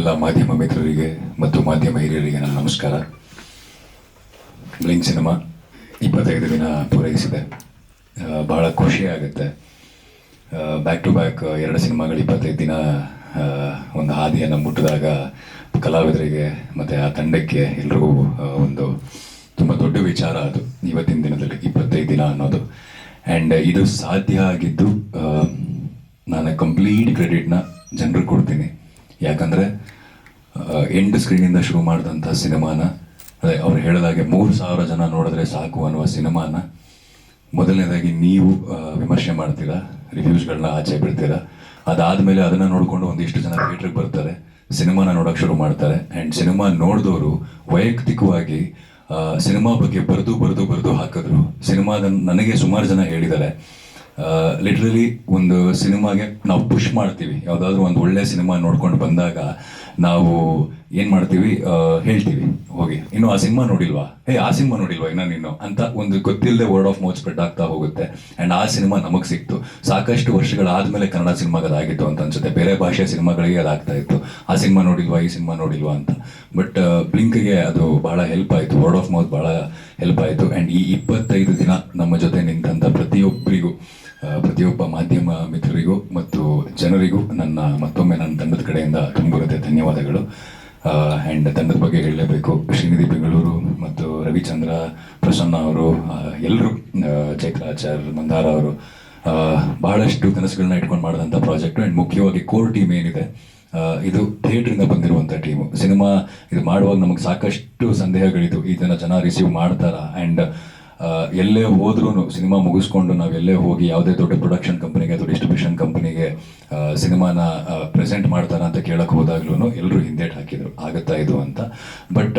ಎಲ್ಲ ಮಾಧ್ಯಮ ಮಿತ್ರರಿಗೆ ಮತ್ತು ಮಾಧ್ಯಮ ಹಿರಿಯರಿಗೆ ನನ್ನ ನಮಸ್ಕಾರ. ಬ್ಲಿಂಗ್ ಸಿನಿಮಾ ಇಪ್ಪತ್ತೈದು ದಿನ ಪೂರೈಸಿದೆ. ಭಾಳ ಖುಷಿ ಆಗುತ್ತೆ ಬ್ಯಾಕ್ ಟು ಬ್ಯಾಕ್ ಎರಡು ಸಿನಿಮಾಗಳು ಇಪ್ಪತ್ತೈದು ದಿನ ಒಂದು ಹಾದಿಯನ್ನು ಮುಟ್ಟಿದಾಗ ಕಲಾವಿದರಿಗೆ ಮತ್ತು ಆ ತಂಡಕ್ಕೆ ಎಲ್ರಿಗೂ ಒಂದು ತುಂಬ ದೊಡ್ಡ ವಿಚಾರ ಅದು ಇವತ್ತಿನ ದಿನದಲ್ಲಿ, ಇಪ್ಪತ್ತೈದು ದಿನ ಅನ್ನೋದು. ಆ್ಯಂಡ್ ಇದು ಸಾಧ್ಯ ಆಗಿದ್ದು ನಾನು ಕಂಪ್ಲೀಟ್ ಕ್ರೆಡಿಟ್ನ ಜನರಿಗೆ ಕೊಡ್ತೀನಿ. ಯಾಕಂದರೆ ಎಂಟು ಸ್ಕ್ರೀನಿಂದ ಶುರು ಮಾಡಿದಂಥ ಸಿನಿಮಾನ, ಅದೇ ಅವ್ರು ಹೇಳಿದಾಗೆ ಮೂರು ಸಾವಿರ ಜನ ನೋಡಿದ್ರೆ ಸಾಕು ಅನ್ನುವ ಸಿನಿಮಾನ. ಮೊದಲನೇದಾಗಿ ನೀವು ವಿಮರ್ಶೆ ಮಾಡ್ತೀರಾ ರಿವ್ಯೂಸ್ಗಳನ್ನ ಆಚೆ ಬಿಡ್ತೀರಾ? ಅದಾದಮೇಲೆ ಅದನ್ನು ನೋಡಿಕೊಂಡು ಒಂದಿಷ್ಟು ಜನ ಥಿಯೇಟ್ರಿಗೆ ಬರ್ತಾರೆ, ಸಿನಿಮಾನ ನೋಡೋಕೆ ಶುರು ಮಾಡ್ತಾರೆ. ಆ್ಯಂಡ್ ಸಿನಿಮಾ ನೋಡಿದವರು ವೈಯಕ್ತಿಕವಾಗಿ ಸಿನಿಮಾ ಬಗ್ಗೆ ಬರೆದು ಬರೆದು ಬರೆದು ಹಾಕಿದ್ರು. ಸಿನಿಮಾದ ನನಗೆ ಸುಮಾರು ಜನ ಹೇಳಿದ್ದಾರೆ. ಲಿಟ್ರಲಿ ಒಂದು ಸಿನಿಮಾಗೆ ನಾವು ಪುಷ್ ಮಾಡ್ತೀವಿ. ಯಾವುದಾದ್ರೂ ಒಂದು ಒಳ್ಳೆ ಸಿನಿಮಾ ನೋಡ್ಕೊಂಡು ಬಂದಾಗ ನಾವು ಏನು ಮಾಡ್ತೀವಿ? ಹೇಳ್ತೀವಿ, ಹೋಗಿ. ಇನ್ನು ಆ ಸಿನಿಮಾ ನೋಡಿಲ್ವಾ? ಹೇ, ಆ ಸಿನಿಮಾ ನೋಡಿಲ್ವಾ ಇನ್ನ ನೀನು? ಅಂತ ಒಂದು ಗೊತ್ತಿಲ್ಲದೆ ವರ್ಡ್ ಆಫ್ ಮೌತ್ ಸ್ಪ್ರೆಡ್ ಆಗ್ತಾ ಹೋಗುತ್ತೆ. ಆ್ಯಂಡ್ ಆ ಸಿನಿಮಾ ನಮಗೆ ಸಿಕ್ತು. ಸಾಕಷ್ಟು ವರ್ಷಗಳಾದಮೇಲೆ ಕನ್ನಡ ಸಿನಿಮಾಗೆ ಅದಾಗಿತ್ತು ಅಂತ ಅನ್ಸುತ್ತೆ. ಬೇರೆ ಭಾಷೆಯ ಸಿನಿಮಾಗಳಿಗೆ ಅದಾಗ್ತಾ ಇತ್ತು. ಆ ಸಿನಿಮಾ ನೋಡಿಲ್ವಾ, ಈ ಸಿನಿಮಾ ನೋಡಿಲ್ವಾ ಅಂತ. ಬಟ್ ಬ್ಲಿಂಕ್ಗೆ ಅದು ಬಹಳ ಹೆಲ್ಪ್ ಆಯಿತು. ವರ್ಡ್ ಆಫ್ ಮೌತ್ ಬಹಳ ಹೆಲ್ಪ್ ಆಯಿತು. ಆ್ಯಂಡ್ ಈ ಇಪ್ಪತ್ತೈದು ದಿನ ನಮ್ಮ ಜೊತೆ ಪ್ರತಿಯೊಬ್ಬ ಮಾಧ್ಯಮ ಮಿತ್ರರಿಗೂ ಮತ್ತು ಜನರಿಗೂ ನನ್ನ ಮತ್ತೊಮ್ಮೆ ನನ್ನ ತಂಡದ ಕಡೆಯಿಂದ ತುಂಬಿರುತ್ತೆ ಧನ್ಯವಾದಗಳು. ಆ್ಯಂಡ್ ತಂಡದ ಬಗ್ಗೆ ಹೇಳಲೇಬೇಕು. ಶ್ರೀನಿಧಿ ಬೆಂಗಳೂರು ಮತ್ತು ರವಿಚಂದ್ರ ಪ್ರಸನ್ನ ಅವರು ಎಲ್ಲರೂ ಚೈತ್ರಾಚಾರ್ ಮಂದಾರ ಅವರು ಬಹಳಷ್ಟು ಕನಸುಗಳನ್ನ ಇಟ್ಕೊಂಡು ಮಾಡಿದಂಥ ಪ್ರಾಜೆಕ್ಟ್ ಆ್ಯಂಡ್ ಮುಖ್ಯವಾಗಿ ಕೋರ್ ಟೀಮ್ ಏನಿದೆ ಇದು ಥಿಯೇಟ್ರಿಂದ ಬಂದಿರುವಂಥ ಟೀಮು. ಸಿನಿಮಾ ಇದು ಮಾಡುವಾಗ ನಮಗೆ ಸಾಕಷ್ಟು ಸಂದೇಹಗಳಿದ್ದು ಇದನ್ನು ಜನ ರಿಸೀವ್ ಮಾಡ್ತಾರಾ? ಆ್ಯಂಡ್ ಎಲ್ಲೇ ಹೋದ್ರೂ ಸಿನಿಮಾ ಮುಗಿಸ್ಕೊಂಡು ನಾವು ಎಲ್ಲೇ ಹೋಗಿ ಯಾವುದೇ ದೊಡ್ಡ ಪ್ರೊಡಕ್ಷನ್ ಕಂಪನಿಗೆ ಅಥವಾ ಡಿಸ್ಟ್ರಿಬ್ಯೂಷನ್ ಕಂಪನಿಗೆ ಸಿನಿಮಾನ ಪ್ರೆಸೆಂಟ್ ಮಾಡ್ತಾರ ಅಂತ ಕೇಳಕ್ಕೆ ಹೋದಾಗ್ಲೂ ಎಲ್ಲರೂ ಹಿಂದೇಟ್ ಹಾಕಿದ್ರು. ಆಗುತ್ತಾ ಇದು ಅಂತ. ಬಟ್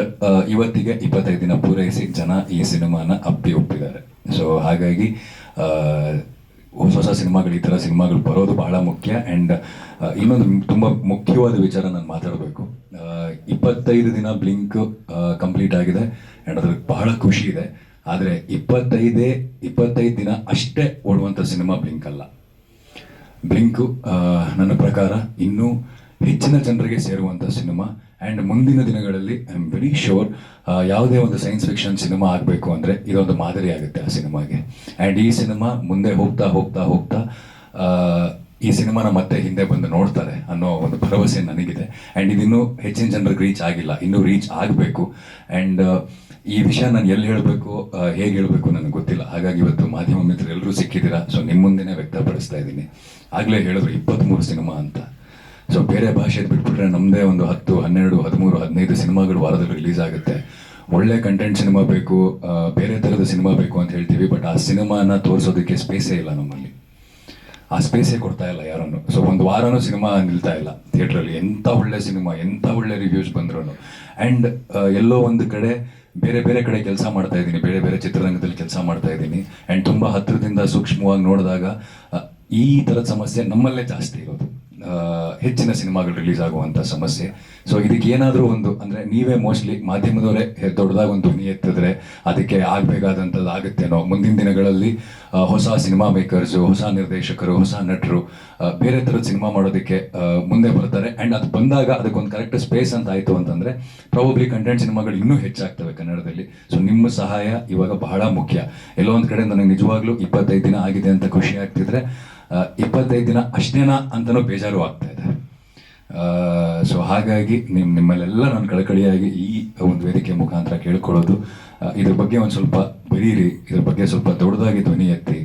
ಇವತ್ತಿಗೆ ಇಪ್ಪತ್ತೈದು ದಿನ ಪೂರೈಸಿ ಜನ ಈ ಸಿನಿಮಾನ ಅಪ್ಪಿ ಒಪ್ಪಿದ್ದಾರೆ. ಸೊ ಹಾಗಾಗಿ ಹೊಸ ಹೊಸ ಸಿನಿಮಾಗಳು ಈ ಥರ ಸಿನಿಮಾಗಳು ಬರೋದು ಬಹಳ ಮುಖ್ಯ. ಆ್ಯಂಡ್ ಇನ್ನೊಂದು ತುಂಬ ಮುಖ್ಯವಾದ ವಿಚಾರ ನಾನು ಮಾತಾಡಬೇಕು. ಇಪ್ಪತ್ತೈದು ದಿನ ಬ್ಲಿಂಕ್ ಕಂಪ್ಲೀಟ್ ಆಗಿದೆ. ಆ್ಯಂಡ್ ಅದ್ರಿಗೆ ಬಹಳ ಖುಷಿ ಇದೆ. ಆದರೆ ಇಪ್ಪತ್ತೈದೇ, ಇಪ್ಪತ್ತೈದು ದಿನ ಅಷ್ಟೇ ಓಡುವಂಥ ಸಿನಿಮಾ ಬ್ಲಿಂಕ್ ಅಲ್ಲ. ಬ್ಲಿಂಕು ನನ್ನ ಪ್ರಕಾರ ಇನ್ನೂ ಹೆಚ್ಚಿನ ಜನರಿಗೆ ಸೇರುವಂಥ ಸಿನಿಮಾ. ಆ್ಯಂಡ್ ಮುಂದಿನ ದಿನಗಳಲ್ಲಿ ಐ ಆಮ್ ವೆರಿ ಶೋರ್ ಯಾವುದೇ ಒಂದು ಸೈನ್ಸ್ ಫಿಕ್ಷನ್ ಸಿನಿಮಾ ಆಗಬೇಕು ಅಂದರೆ ಇದೊಂದು ಮಾದರಿ ಆಗುತ್ತೆ ಆ ಸಿನಿಮಾಗೆ. ಆ್ಯಂಡ್ ಈ ಸಿನಿಮಾ ಮುಂದೆ ಹೋಗ್ತಾ ಹೋಗ್ತಾ ಹೋಗ್ತಾ ಈ ಸಿನಿಮಾನ ಮತ್ತೆ ಹಿಂದೆ ಬಂದು ನೋಡ್ತಾರೆ ಅನ್ನೋ ಒಂದು ಭರವಸೆ ನನಗಿದೆ. ಆ್ಯಂಡ್ ಇದಿನ್ನೂ ಹೆಚ್ಚಿನ ಜನರಿಗೆ ರೀಚ್ ಆಗಿಲ್ಲ. ಇನ್ನೂ ರೀಚ್ ಆಗಬೇಕು. ಆ್ಯಂಡ್ ಈ ವಿಷಯ ನಾನು ಎಲ್ಲಿ ಹೇಳಬೇಕು ಹೇಗೆ ಹೇಳಬೇಕು ನನಗೆ ಗೊತ್ತಿಲ್ಲ. ಹಾಗಾಗಿ ಇವತ್ತು ಮಾಧ್ಯಮ ಮಿತ್ರರು ಎಲ್ಲರೂ ಸಿಕ್ಕಿದ್ದೀರಾ? ಸೊ ನಿಮ್ಮ ಮುಂದೆನೇ ವ್ಯಕ್ತಪಡಿಸ್ತಾ ಇದ್ದೀನಿ. ಆಗಲೇ ಹೇಳಿದ್ರು ಇಪ್ಪತ್ತ್ಮೂರು ಸಿನಿಮಾ ಅಂತ. ಸೊ ಬೇರೆ ಭಾಷೆದು ಬಿಟ್ಬಿಟ್ರೆ ನಮ್ಮದೇ ಒಂದು ಹತ್ತು, ಹನ್ನೆರಡು, ಹದಿಮೂರು, ಹದಿನೈದು ಸಿನಿಮಾಗಳು ವಾರದಲ್ಲಿ ರಿಲೀಸ್ ಆಗುತ್ತೆ. ಒಳ್ಳೆ ಕಂಟೆಂಟ್ ಸಿನಿಮಾ ಬೇಕು ಬೇರೆ ಥರದ ಸಿನಿಮಾ ಬೇಕು ಅಂತ ಹೇಳ್ತೀವಿ. ಬಟ್ ಆ ಸಿನಿಮಾನ ತೋರಿಸೋದಕ್ಕೆ ಸ್ಪೇಸೇ ಇಲ್ಲ ನಮ್ಮಲ್ಲಿ. ಆ ಸ್ಪೇಸೇ ಕೊಡ್ತಾ ಇಲ್ಲ ಯಾರನ್ನು. ಸೊ ಒಂದು ವಾರನೂ ಸಿನಿಮಾ ನಿಲ್ತಾ ಇಲ್ಲ. ಥಿಯೇಟ್ರಲ್ಲಿ ಎಂಥ ಒಳ್ಳೆ ಸಿನಿಮಾ, ಎಂಥ ಒಳ್ಳೆ ರಿವ್ಯೂಸ್ ಬಂದ್ರೂ ಆ್ಯಂಡ್ ಎಲ್ಲೋ ಒಂದು ಕಡೆ ಬೇರೆ ಬೇರೆ ಕಡೆ ಕೆಲಸ ಮಾಡ್ತಾ ಇದ್ದೀನಿ. ಬೇರೆ ಬೇರೆ ಚಿತ್ರರಂಗದಲ್ಲಿ ಕೆಲಸ ಮಾಡ್ತಾ ಇದ್ದೀನಿ. ಆ್ಯಂಡ್ ತುಂಬ ಹತ್ತಿರದಿಂದ ಸೂಕ್ಷ್ಮವಾಗಿ ನೋಡಿದಾಗ ಈ ಥರದ ಸಮಸ್ಯೆ ನಮ್ಮಲ್ಲೇ ಜಾಸ್ತಿ ಇರೋದು. ಹೆಚ್ಚಿನ ಸಿನಿಮಾಗಳು ರಿಲೀಸ್ ಆಗುವಂಥ ಸಮಸ್ಯೆ. ಸೊ ಇದಕ್ಕೆ ಏನಾದರೂ ಒಂದು, ಅಂದರೆ ನೀವೇ ಮೋಸ್ಟ್ಲಿ ಮಾಧ್ಯಮದವರೇ ದೊಡ್ಡದಾಗ ಒಂದು ಧ್ವನಿ ಎತ್ತಿದ್ರೆ ಅದಕ್ಕೆ ಆಗಬೇಕಾದಂಥದ್ದು ಆಗುತ್ತೇನೋ ಮುಂದಿನ ದಿನಗಳಲ್ಲಿ ಹೊಸ ಸಿನಿಮಾ ಮೇಕರ್ಸು ಹೊಸ ನಿರ್ದೇಶಕರು, ಹೊಸ ನಟರು ಬೇರೆ ಥರದ ಸಿನಿಮಾ ಮಾಡೋದಕ್ಕೆ ಮುಂದೆ ಬರ್ತಾರೆ. ಆ್ಯಂಡ್ ಅದು ಬಂದಾಗ ಅದಕ್ಕೊಂದು ಕರೆಕ್ಟ್ ಸ್ಪೇಸ್ ಅಂತ ಆಯಿತು ಅಂತಂದರೆ ಪ್ರಾಬಬ್ಲಿ ಕಂಟೆಂಟ್ ಸಿನಿಮಾಗಳು ಇನ್ನೂ ಹೆಚ್ಚಾಗ್ತವೆ ಕನ್ನಡದಲ್ಲಿ. ಸೊ ನಿಮ್ಮ ಸಹಾಯ ಇವಾಗ ಬಹಳ ಮುಖ್ಯ. ಎಲ್ಲೋ ಒಂದು ಕಡೆ ನನಗೆ ನಿಜವಾಗ್ಲೂ ಇಪ್ಪತ್ತೈದು ದಿನ ಆಗಿದೆ ಅಂತ ಖುಷಿ ಆಗ್ತಿದ್ರೆ ಇಪ್ಪತ್ತೈದು ದಿನ ಅಷ್ಟೇನಾ ಅಂತಲೂ ಬೇಜಾರು ಆಗ್ತಾ ಇದೆ. ಸೊ ಹಾಗಾಗಿ ನಿಮ್ಮ ನಿಮ್ಮಲ್ಲೆಲ್ಲ ನಾನು ಕಳಕಳಿಯಾಗಿ ಈ ಒಂದು ವೇದಿಕೆ ಮುಖಾಂತರ ಕೇಳ್ಕೊಳ್ಳೋದು ಇದ್ರ ಬಗ್ಗೆ ಒಂದು ಸ್ವಲ್ಪ ಬರೀರಿ, ಇದ್ರ ಬಗ್ಗೆ ಸ್ವಲ್ಪ ದೊಡ್ಡದಾಗಿ ಧ್ವನಿ ಎತ್ತಿ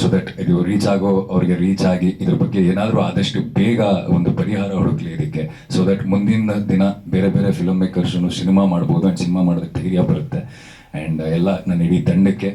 ಸೊ ದಟ್ ಇದು ರೀಚ್ ಆಗೋ ಅವ್ರಿಗೆ ರೀಚ್ ಆಗಿ ಇದ್ರ ಬಗ್ಗೆ ಏನಾದರೂ ಆದಷ್ಟು ಬೇಗ ಒಂದು ಪರಿಹಾರ ಹುಡುಕ್ಲಿ ಇದಕ್ಕೆ ಸೊ ದಟ್ ಮುಂದಿನ ದಿನ ಬೇರೆ ಬೇರೆ ಫಿಲಮ್ ಮೇಕರ್ಸು ಸಿನಿಮಾ ಮಾಡ್ಬೋದು ಆ್ಯಂಡ್ ಸಿನಿಮಾ ಮಾಡೋದಕ್ಕೆ ಧೈರ್ಯ ಬರುತ್ತೆ. ಆ್ಯಂಡ್ ಎಲ್ಲ ನನ್ನ ಇಡೀ ತಂಡಕ್ಕೆ